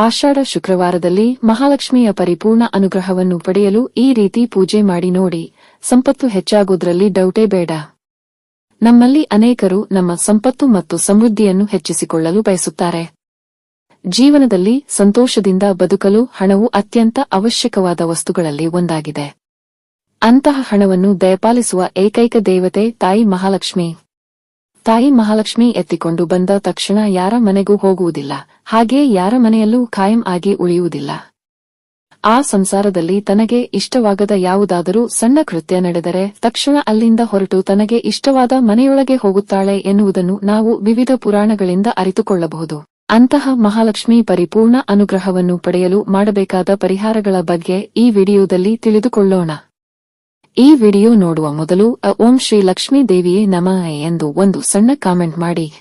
ಆಷಾಢ ಶುಕ್ರವಾರದಲ್ಲಿ ಮಹಾಲಕ್ಷ್ಮಿಯ ಪರಿಪೂರ್ಣ ಅನುಗ್ರಹವನ್ನು ಪಡೆಯಲು ಈ ರೀತಿ ಪೂಜೆ ಮಾಡಿ ನೋಡಿ. ಸಂಪತ್ತು ಹೆಚ್ಚಾಗುವುದರಲ್ಲಿ ಡೌಟೇ ಬೇಡ. ನಮ್ಮಲ್ಲಿ ಅನೇಕರು ನಮ್ಮ ಸಂಪತ್ತು ಮತ್ತು ಸಮೃದ್ಧಿಯನ್ನು ಹೆಚ್ಚಿಸಿಕೊಳ್ಳಲು ಬಯಸುತ್ತಾರೆ. ಜೀವನದಲ್ಲಿ ಸಂತೋಷದಿಂದ ಬದುಕಲು ಹಣವು ಅತ್ಯಂತ ಅವಶ್ಯಕವಾದ ವಸ್ತುಗಳಲ್ಲಿ ಒಂದಾಗಿದೆ. ಅಂತಹ ಹಣವನ್ನು ದಯಪಾಲಿಸುವ ಏಕೈಕ ದೇವತೆ ತಾಯಿ ಮಹಾಲಕ್ಷ್ಮಿ. ತಾಯಿ ಮಹಾಲಕ್ಷ್ಮಿ ಎತ್ತಿಕೊಂಡು ಬಂದ ತಕ್ಷಣ ಯಾರ ಮನೆಗೂ ಹೋಗುವುದಿಲ್ಲ. ಹಾಗೆ ಯಾರ ಮನೆಯಲ್ಲೂ ಖಾಯಂ ಆಗಿ ಉಳಿಯುವುದಿಲ್ಲ. ಆ ಸಂಸಾರದಲ್ಲಿ ತನಗೆ ಇಷ್ಟವಾಗದ ಯಾವುದಾದರೂ ಸಣ್ಣ ಕೃತ್ಯ ನಡೆದರೆ ತಕ್ಷಣ ಅಲ್ಲಿಂದ ಹೊರಟು ತನಗೆ ಇಷ್ಟವಾದ ಮನೆಯೊಳಗೆ ಹೋಗುತ್ತಾಳೆ ಎನ್ನುವುದನ್ನು ನಾವು ವಿವಿಧ ಪುರಾಣಗಳಿಂದ ಅರಿತುಕೊಳ್ಳಬಹುದು. ಅಂತಹ ಮಹಾಲಕ್ಷ್ಮಿ ಪರಿಪೂರ್ಣ ಅನುಗ್ರಹವನ್ನು ಪಡೆಯಲು ಮಾಡಬೇಕಾದ ಪರಿಹಾರಗಳ ಬಗ್ಗೆ ಈ ವಿಡಿಯೋದಲ್ಲಿ ತಿಳಿದುಕೊಳ್ಳೋಣ. ಈ ವಿಡಿಯೋ ನೋಡುವ ಮೊದಲು ಓಂ ಶ್ರೀ ಲಕ್ಷ್ಮೀ ದೇವಿಯೇ ನಮಃ ಎಂದು ಒಂದು ಸಣ್ಣ ಕಾಮೆಂಟ್ ಮಾಡಿ.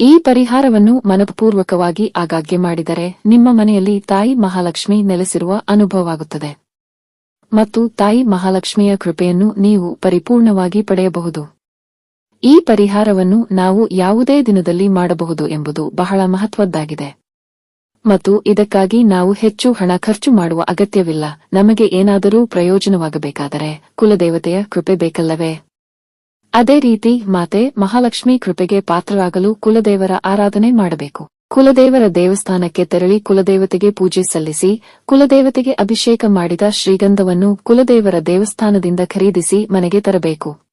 ಈ ಪರಿಹಾರವನ್ನು ಮನಪೂರ್ವಕವಾಗಿ ಆಗಾಗ್ಗೆ ಮಾಡಿದರೆ, ನಿಮ್ಮ ಮನೆಯಲ್ಲಿ ತಾಯಿ ಮಹಾಲಕ್ಷ್ಮಿ ನೆಲೆಸಿರುವ ಅನುಭವವಾಗುತ್ತದೆ. ಮತ್ತು ತಾಯಿ ಮಹಾಲಕ್ಷ್ಮಿಯ ಕೃಪೆಯನ್ನು ನೀವು ಪರಿಪೂರ್ಣವಾಗಿ ಪಡೆಯಬಹುದು. ಈ ಪರಿಹಾರವನ್ನು ನಾವು ಯಾವುದೇ ದಿನದಲ್ಲಿ ಮಾಡಬಹುದು ಎಂಬುದು ಬಹಳ ಮಹತ್ವದ್ದಾಗಿದೆ. ಮತ್ತು ಇದಕ್ಕಾಗಿ ನಾವು ಹೆಚ್ಚು ಹಣ ಖರ್ಚು ಮಾಡುವ ಅಗತ್ಯವಿಲ್ಲ. ನಮಗೆ ಏನಾದರೂ ಪ್ರಯೋಜನವಾಗಬೇಕಾದರೆ ಕುಲದೇವತೆಯ ಕೃಪೆ ಬೇಕಲ್ಲವೇ? ಅದೇ ರೀತಿ ಮಾತೆ ಮಹಾಲಕ್ಷ್ಮಿ ಕೃಪೆಗೆ ಪಾತ್ರರಾಗಲು ಕುಲದೇವರ ಆರಾಧನೆ ಮಾಡಬೇಕು. ಕುಲದೇವರ ದೇವಸ್ಥಾನಕ್ಕೆ ತೆರಳಿ ಕುಲದೇವತೆಗೆ ಪೂಜೆ ಸಲ್ಲಿಸಿ, ಕುಲದೇವತೆಗೆ ಅಭಿಷೇಕ ಮಾಡಿದ ಶ್ರೀಗಂಧವನ್ನು ಕುಲದೇವರ ದೇವಸ್ಥಾನದಿಂದ ಖರೀದಿಸಿ ಮನೆಗೆ ತರಬೇಕು.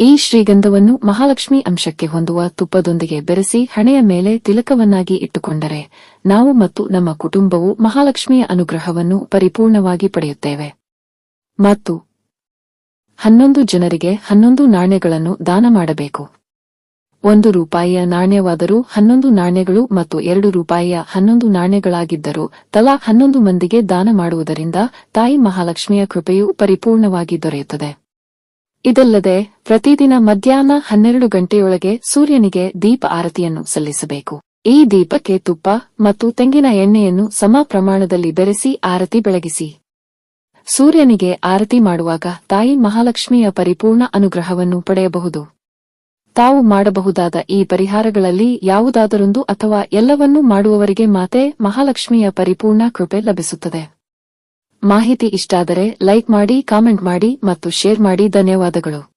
ಈ ಶ್ರೀಗಂಧವನ್ನು ಮಹಾಲಕ್ಷ್ಮಿ ಅಂಶಕ್ಕೆ ಹೊಂದುವ ತುಪ್ಪದೊಂದಿಗೆ ಬೆರೆಸಿ ಹಣೆಯ ಮೇಲೆ ತಿಲಕವನ್ನಾಗಿ ಇಟ್ಟುಕೊಂಡರೆ ನಾವು ಮತ್ತು ನಮ್ಮ ಕುಟುಂಬವು ಮಹಾಲಕ್ಷ್ಮಿಯ ಅನುಗ್ರಹವನ್ನು ಪರಿಪೂರ್ಣವಾಗಿ ಪಡೆಯುತ್ತೇವೆ. ಮತ್ತು ಹನ್ನೊಂದು ಜನರಿಗೆ ಹನ್ನೊಂದು ನಾಣ್ಯಗಳನ್ನು ದಾನ ಮಾಡಬೇಕು. ಒಂದು ರೂಪಾಯಿಯ ನಾಣ್ಯವಾದರೂ ಹನ್ನೊಂದು ನಾಣ್ಯಗಳು ಮತ್ತು ಎರಡು ರೂಪಾಯಿಯ ಹನ್ನೊಂದು ನಾಣ್ಯಗಳಾಗಿದ್ದರೂ ತಲಾ ಹನ್ನೊಂದು ಮಂದಿಗೆ ದಾನ ಮಾಡುವುದರಿಂದ ತಾಯಿ ಮಹಾಲಕ್ಷ್ಮಿಯ ಕೃಪೆಯು ಪರಿಪೂರ್ಣವಾಗಿ ದೊರೆಯುತ್ತದೆ. ಇದಲ್ಲದೆ ಪ್ರತಿದಿನ ಮಧ್ಯಾಹ್ನ ಹನ್ನೆರಡು ಗಂಟೆಯೊಳಗೆ ಸೂರ್ಯನಿಗೆ ದೀಪ ಆರತಿಯನ್ನು ಸಲ್ಲಿಸಬೇಕು. ಈ ದೀಪಕ್ಕೆ ತುಪ್ಪ ಮತ್ತು ತೆಂಗಿನ ಎಣ್ಣೆಯನ್ನು ಸಮ ಪ್ರಮಾಣದಲ್ಲಿ ಬೆರೆಸಿ ಆರತಿ ಬೆಳಗಿಸಿ. ಸೂರ್ಯನಿಗೆ ಆರತಿ ಮಾಡುವಾಗ ತಾಯಿ ಮಹಾಲಕ್ಷ್ಮಿಯ ಪರಿಪೂರ್ಣ ಅನುಗ್ರಹವನ್ನು ಪಡೆಯಬಹುದು. ತಾವು ಮಾಡಬಹುದಾದ ಈ ಪರಿಹಾರಗಳಲ್ಲಿ ಯಾವುದಾದರೊಂದು ಅಥವಾ ಎಲ್ಲವನ್ನೂ ಮಾಡುವವರಿಗೆ ಮಾತೆ ಮಹಾಲಕ್ಷ್ಮಿಯ ಪರಿಪೂರ್ಣ ಕೃಪೆ ಲಭಿಸುತ್ತದೆ. ಮಾಹಿತಿ ಇಷ್ಟಾದರೆ ಲೈಕ್ ಮಾಡಿ ಕಾಮೆಂಟ್ ಮಾಡಿ ಮತ್ತು ಶೇರ್ ಮಾಡಿ. ಧನ್ಯವಾದಗಳು.